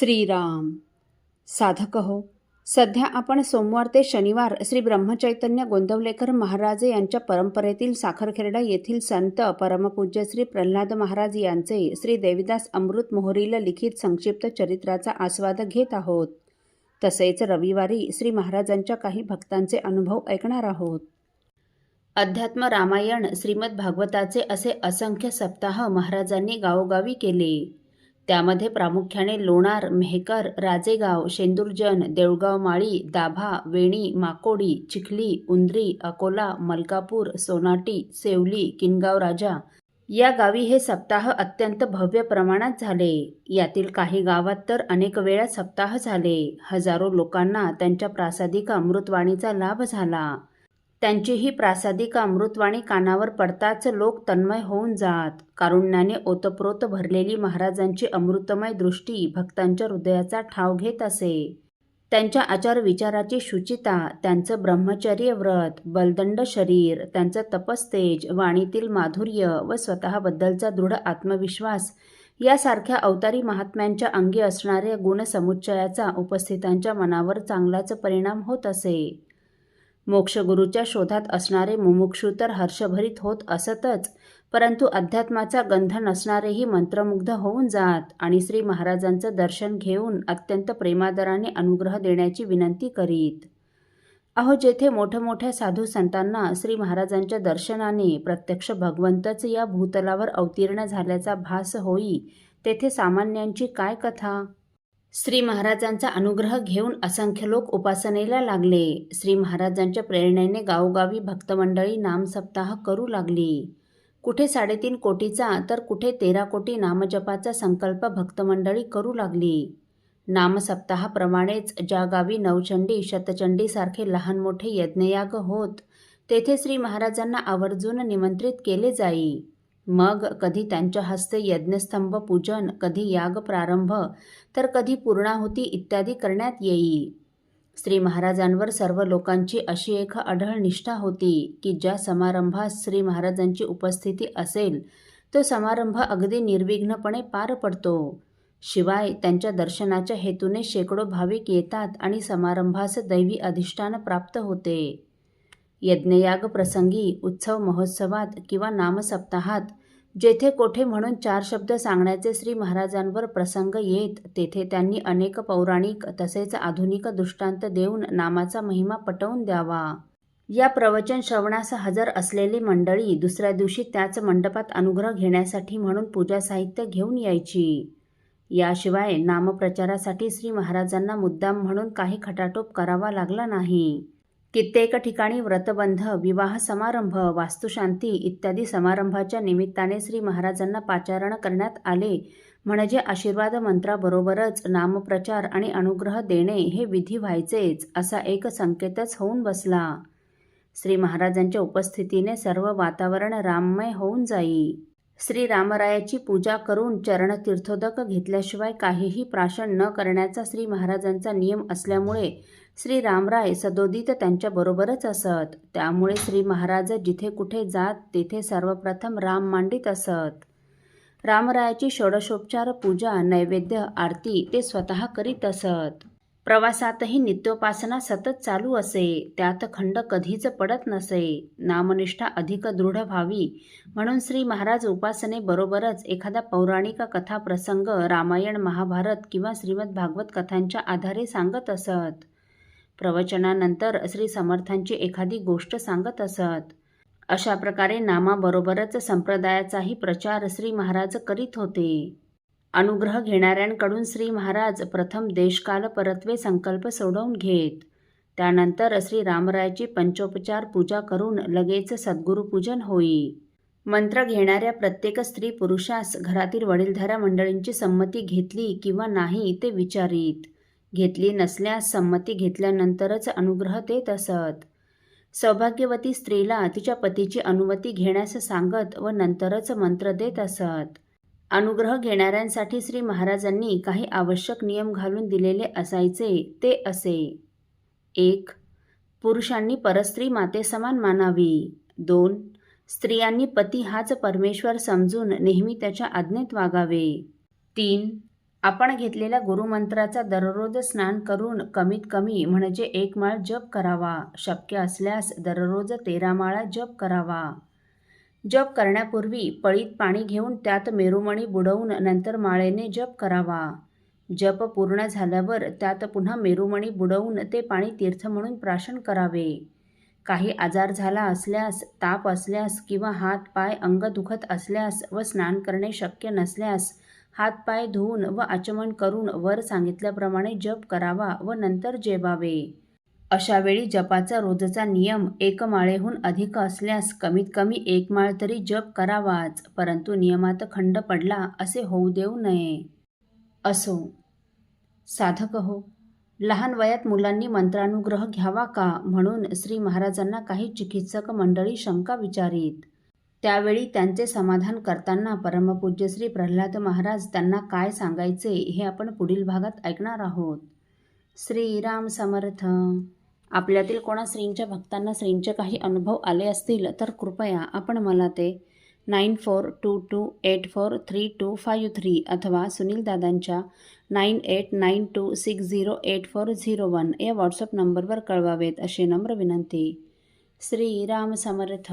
श्रीराम। साधक हो सध्या आपण सोमवार ते शनिवार श्री ब्रह्मचैतन्य गोंदवलेकर महाराज यांच्या परंपरेतील साखरखेरडा येथील संत परमपूज्य श्री प्रल्हाद महाराज यांचे श्री देविदास अमृत मोहरीला लिखित संक्षिप्त चरित्राचा आस्वाद घेत आहोत. तसेच रविवारी श्री महाराजांच्या काही भक्तांचे अनुभव ऐकणार आहोत. अध्यात्म रामायण श्रीमद भागवताचे असे असंख्य सप्ताह महाराजांनी गावोगावी केले. त्यामध्ये प्रामुख्याने लोणार मेहकर राजेगाव शेंदुरजन देऊळगाव माळी दाभा वेणी माकोडी चिखली उंद्री अकोला मलकापूर सोनाटी सेवली किनगाव राजा. या गावी हे सप्ताह अत्यंत भव्य प्रमाणात झाले. यातील काही गावात तर अनेक वेळा सप्ताह झाले. हजारो लोकांना त्यांच्या प्रासादिक अमृतवाणीचा लाभ झाला. त्यांची ही प्रासादिक अमृतवाणी कानावर पडताच लोक तन्मय होऊन जात. कारुण्याने ओतप्रोत भरलेली महाराजांची अमृतमय दृष्टी भक्तांच्या हृदयाचा ठाव घेत असे. त्यांच्या आचार विचाराची शुचिता त्यांचं ब्रह्मचर्य व्रत बलदंड शरीर त्यांचं तपस्तेज वाणीतील माधुर्य व स्वतःबद्दलचा दृढ आत्मविश्वास यासारख्या अवतारी महात्म्यांच्या अंगी असणाऱ्या गुणसमुच्चयाचा उपस्थितांच्या मनावर चांगलाच परिणाम होत असे. मोक्षगुरूच्या शोधात असणारे मुमुक्षू तर हर्षभरीत होत असतच. परंतु अध्यात्माचा गंध नसणारेही मंत्रमुग्ध होऊन जात आणि श्री महाराजांचं दर्शन घेऊन अत्यंत प्रेमादराने अनुग्रह देण्याची विनंती करीत. अहो जेथे मोठमोठ्या साधू संतांना श्री महाराजांच्या दर्शनाने प्रत्यक्ष भगवंतच या भूतलावर अवतीर्ण झाल्याचा भास होई तेथे सामान्यांची काय कथा? श्री महाराजांचा अनुग्रह घेऊन असंख्य लोक उपासनेला लागले. श्री महाराजांच्या प्रेरणेने गावोगावी भक्तमंडळी नामसप्ताह करू लागली. कुठे साडेतीन कोटीचा तर कुठे तेरा कोटी नामजपाचा संकल्प भक्तमंडळी करू लागली. नामसप्ताहाप्रमाणेच ज्या गावी नवचंडी शतचंडीसारखे लहान मोठे यज्ञयाग होत तेथे श्री महाराजांना आवर्जून निमंत्रित केले जाई. मग कधी त्यांच्या हस्ते यज्ञस्तंभ पूजन कधी याग प्रारंभ तर कधी पूर्णाहुती इत्यादी करण्यात येई. श्री महाराजांवर सर्व लोकांची अशी एक अढळ निष्ठा होती की ज्या समारंभात श्री महाराजांची उपस्थिती असेल तो समारंभ अगदी निर्विघ्नपणे पार पडतो. शिवाय त्यांच्या दर्शनाच्या हेतूने शेकडो भाविक येतात आणि समारंभास दैवी अधिष्ठान प्राप्त होते. यज्ञयाग प्रसंगी उत्सव महोत्सवात किंवा नामसप्ताहात जेथे कोठे म्हणून चार शब्द सांगण्याचे श्री महाराजांवर प्रसंग येत तेथे त्यांनी अनेक पौराणिक तसेच आधुनिक दृष्टांत देऊन नामाचा महिमा पटवून द्यावा. या प्रवचन श्रवणास हजर असलेली मंडळी दुसऱ्या दिवशी त्याच मंडपात अनुग्रह घेण्यासाठी म्हणून पूजा साहित्य घेऊन यायची. याशिवाय नामप्रचारासाठी श्री महाराजांना मुद्दाम म्हणून काही खटाटोप करावा लागला नाही. कित्येक ठिकाणी व्रतबंध विवाह समारंभ वास्तुशांती इत्यादी समारंभाच्या निमित्ताने श्री महाराजांना पाचारण करण्यात आले. म्हणजे आशीर्वाद मंत्राबरोबरच नामप्रचार आणि अनुग्रह देणे हे विधी व्हायचेच असा एक संकेतच होऊन बसला. श्री महाराजांच्या उपस्थितीने सर्व वातावरण राममय होऊन जाई. श्री रामरायाची पूजा करून चरणतीर्थोदक घेतल्याशिवाय काहीही प्राशन न करण्याचा श्री महाराजांचा नियम असल्यामुळे श्री रामराय सदोदित त्यांच्याबरोबरच असत. त्यामुळे श्री महाराज जिथे कुठे जात तेथे सर्वप्रथम राम मांडित असत. रामरायाची षोडशोपचार पूजा नैवेद्य आरती ते स्वतः करीत असत. प्रवासातही नित्योपासना सतत चालू असे. त्यात खंड कधीच पडत नसे. नामनिष्ठा अधिक दृढ व्हावी म्हणून श्री महाराज उपासनेबरोबरच एखादा पौराणिक कथा प्रसंग रामायण महाभारत किंवा श्रीमद भागवत कथांच्या आधारे सांगत असत. प्रवचनानंतर श्री समर्थांची एखादी गोष्ट सांगत असत. अशा प्रकारे नामाबरोबरच संप्रदायाचाही प्रचार श्री महाराज करीत होते. अनुग्रह घेणाऱ्यांकडून श्री महाराज प्रथम देशकाल परत्वे संकल्प सोडवून घेत. त्यानंतर श्री रामरायाची पंचोपचार पूजा करून लगेच सद्गुरुपूजन होई. मंत्र घेणाऱ्या प्रत्येक स्त्री पुरुषास घरातील वडीलधाऱ्या मंडळींची संमती घेतली किंवा नाही ते विचारीत. घेतली नसल्यास संमती घेतल्यानंतरच अनुग्रह देत असत सौभाग्यवती स्त्रीला तिच्या पतीची अनुमती घेण्यास सांगत व नंतरच मंत्र देत असत. अनुग्रह घेणाऱ्यांसाठी श्री महाराजांनी काही आवश्यक नियम घालून दिलेले असायचे ते असे. एक पुरुषांनी परस्त्री मातेसमान मानावी. दोन स्त्रियांनी पती हाच परमेश्वर समजून नेहमी त्याच्या आज्ञेत वागावे. तीन आपण घेतलेल्या गुरुमंत्राचा दररोज स्नान करून कमीत कमी म्हणजे एक माळ जप करावा. शक्य असल्यास दररोज तेरा माळा जप करावा. जप करण्यापूर्वी पळीत पाणी घेऊन त्यात मेरुमणी बुडवून नंतर माळेने जप करावा. जप पूर्ण झाल्यावर त्यात पुन्हा मेरुमणी बुडवून ते पाणी तीर्थ म्हणून प्राशन करावे. काही आजार झाला असल्यास ताप असल्यास किंवा हात पाय अंग दुखत असल्यास व स्नान करणे शक्य नसल्यास हातपाय धुवून व आचमन करून वर सांगितल्याप्रमाणे जप करावा व नंतर जेवावे. अशावेळी जपाचा रोजचा नियम एक माळेहून अधिक असल्यास कमीत कमी एक माळ तरी जप करावाच परंतु नियमात खंड पडला असे होऊ देऊ नये. असो. साधक हो. लहान वयात मुलांनी मंत्रानुग्रह घ्यावा का? म्हणून श्री महाराजांना काही चिकित्सक मंडळी शंका विचारीत. त्यावेळी त्यांचे समाधान करताना परमपूज्य श्री प्रल्हाद महाराज त्यांना काय सांगायचे हे आपण पुढील भागात ऐकणार आहोत. श्रीराम समर्थ. आपल्यातील कोणा श्रींच्या भक्तांना श्रींचे काही अनुभव आले असतील तर कृपया आपण मला ते nine four two two eight four three two five three अथवा सुनील दादांच्या nine eight nine two six zero eight four zero one या व्हॉट्सअप नंबरवर कळवावेत अशी नम्र विनंती. श्रीराम समर्थ.